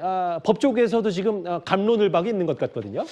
아, 법조계에서도 지금 아, 감론을 박이 있는 것 같거든요.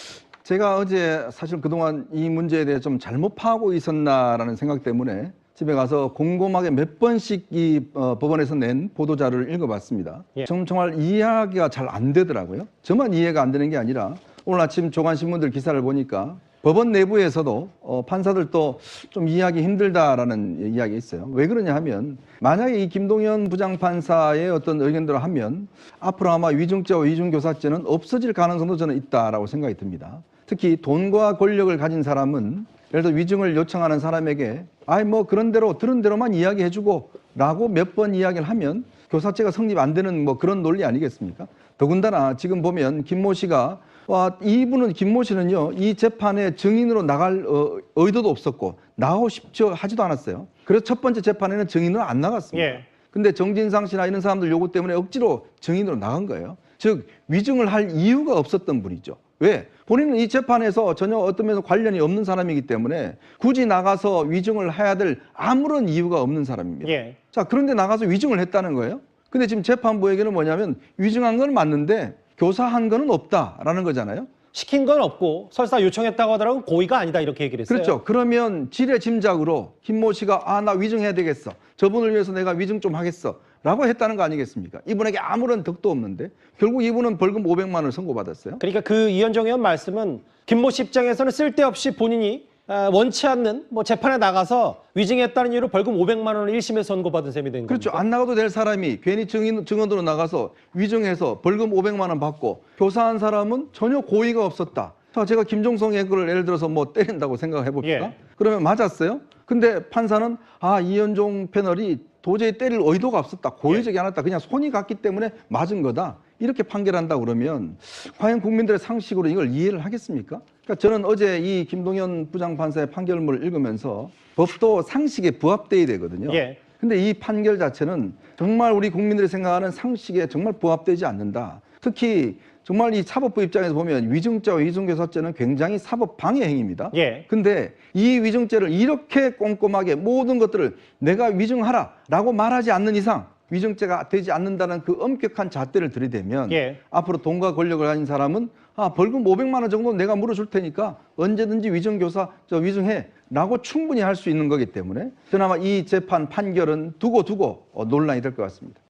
제가 어제 사실 그동안 이 문제에 대해 좀 잘못 파고 있었나라는 생각 때문에 집에 가서 곰곰하게 몇 번씩 이 어, 법원에서 낸 보도자료를 읽어봤습니다. 예. 정- 정말 이해하기가 잘 안 되더라고요. 저만 이해가 안 되는 게 아니라 오늘 아침 조간신문들 기사를 보니까 법원 내부에서도 어, 판사들도 좀 이해하기 힘들다라는 이야기 있어요. 왜 그러냐 하면 만약에 이 김동연 부장판사의 어떤 의견대로 하면 앞으로 아마 위중죄와 위중교사죄는 없어질 가능성도 저는 있다라고 생각이 듭니다. 특히 돈과 권력을 가진 사람은 예를 들어 위증을 요청하는 사람에게 아이 뭐 그런 대로 들은 대로만 이야기해주고 라고 몇 번 이야기를 하면 교사죄가 성립 안 되는 뭐 그런 논리 아니겠습니까? 더군다나 지금 보면 김모 씨가 와 이분은 김모 씨는요 이 재판에 증인으로 나갈 어, 의도도 없었고 나오고 싶죠 하지도 않았어요. 그래서 첫 번째 재판에는 증인으로 안 나갔습니다. 예. 근데 정진상 씨나 이런 사람들 요구 때문에 억지로 증인으로 나간 거예요. 즉 위증을 할 이유가 없었던 분이죠. 왜? 본인은 이 재판에서 전혀 어떤 면에서 관련이 없는 사람이기 때문에 굳이 나가서 위증을 해야 될 아무런 이유가 없는 사람입니다. 예. 자, 그런데 나가서 위증을 했다는 거예요. 근데 지금 재판부 얘기는 뭐냐면 위증한 건 맞는데 교사한 거는 없다라는 거잖아요. 시킨 건 없고 설사 요청했다고 하더라도 고의가 아니다 이렇게 얘기를 했어요. 그렇죠. 그러면 지레 짐작으로 김모 씨가 아 나 위증해야 되겠어. 저분을 위해서 내가 위증 좀 하겠어. 라고 했다는 거 아니겠습니까? 이분에게 아무런 덕도 없는데 결국 이분은 벌금 500만 원을 선고받았어요. 그러니까 그 이현정 의원 말씀은 김모 씨 입장에서는 쓸데없이 본인이 아, 원치 않는 뭐 재판에 나가서 위증했다는 이유로 벌금 500만 원을 1심에 선고받은 셈이 된 그렇죠. 겁니다. 안 나가도 될 사람이 괜히 증인, 증언으로 나가서 위증해서 벌금 500만 원 받고 교사한 사람은 전혀 고의가 없었다. 자, 제가 김종성의 그를 예를 들어서 뭐 때린다고 생각해 봅시다. 예. 그러면 맞았어요? 근데 판사는 아, 이현종 패널이 도저히 때릴 의도가 없었다. 고의적이 않았다. 그냥 손이 갔기 때문에 맞은 거다. 이렇게 판결한다 그러면 과연 국민들의 상식으로 이걸 이해를 하겠습니까? 그러니까 저는 어제 이 김동연 부장판사의 판결문을 읽으면서 법도 상식에 부합돼야 되거든요. 예. 근데 이 판결 자체는 정말 우리 국민들이 생각하는 상식에 정말 부합되지 않는다. 특히 정말 이 사법부 입장에서 보면 위증죄와 위증교사죄는 굉장히 사법 방해 행위입니다. 예. 근데 이 위증죄를 이렇게 꼼꼼하게 모든 것들을 내가 위증하라라고 말하지 않는 이상 위증죄가 되지 않는다는 그 엄격한 잣대를 들이대면 예. 앞으로 돈과 권력을 가진 사람은 아 벌금 500만 원 정도 내가 물어줄 테니까 언제든지 위증교사 저 위증해라고 충분히 할 수 있는 거기 때문에 아마 이 재판 판결은 두고 두고 어, 논란이 될 것 같습니다.